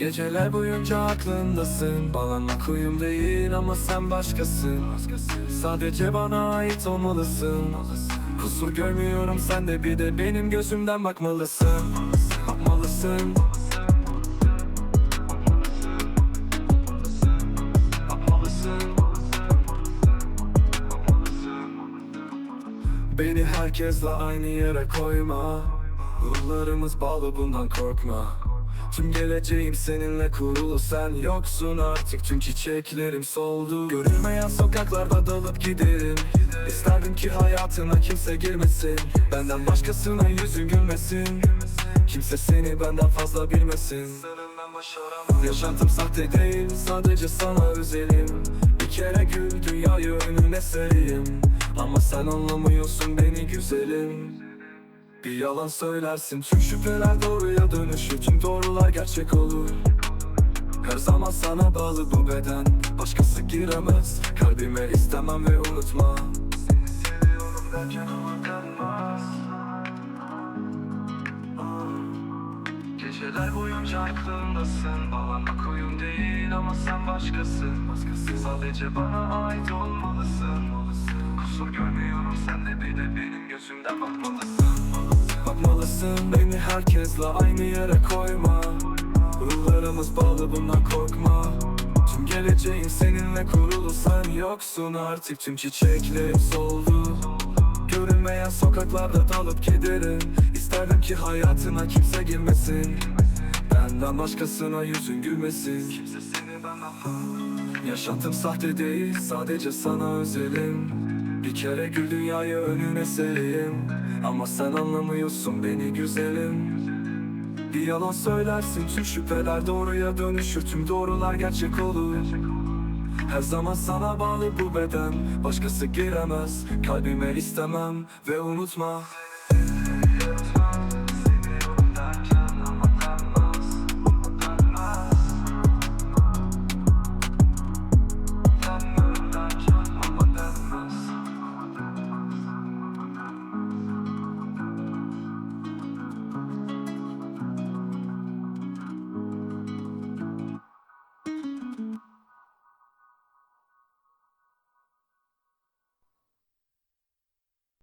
Geceler boyunca aklındasın. Bağlanmak uyum değil ama sen başkasın. Sadece bana ait olmalısın. Kusur görmüyorum sen de bir de benim gözümden bakmalısın. Bakmalısın. Beni herkesle aynı yere koyma. Ruhlarımız bağlı bundan korkma Tüm geleceğim seninle kurulu sen yoksun artık. Tüm çiçeklerim soldu. Görülmeyen sokaklarda dalıp giderim. İsterdim ki hayatına kimse girmesin. Benden başkasına yüzün gülmesin. Kimse seni benden fazla bilmesin. Yaşantım sahte değil sadece sana özelim. Bir kere gül dünyayı önüne sereyim. Ama sen anlamıyorsun beni güzelim. Bir yalan söylersin tüm şüpheler doğruya Tüm doğrular gerçek olur. Her zaman sana bağlı bu beden. Başkası giremez Kalbime istemem ve unutma. Seni seviyorum derken unutamaz Geceler boyunca aklımdasın. Bağlanmak oyun değil ama sen başkasın. Başkası sadece bana ait olmalısın. Kusur görmüyorum sen de bir benim gözümden bakmalısın Bakmalısın beni herkesle aynı yere koyma. Ruhlarımız bağlı bundan korkma. Tüm geleceğin seninle kurulu sen yoksun artık. Tüm çiçeklerim soldu. Görünmeyen sokaklarda dalıp giderim. İsterdim ki hayatına kimse girmesin. Benden başkasına yüzün gülmesin. Yaşantım sahte değil sadece sana özelim Bir kere gül dünyayı önüne sereyim. Ama sen anlamıyorsun beni güzelim. Bir yalan söylersin tüm şüpheler doğruya dönüşür. Tüm doğrular gerçek olur. Her zaman sana bağlı bu beden. Başkası giremez Kalbime istemem ve unutma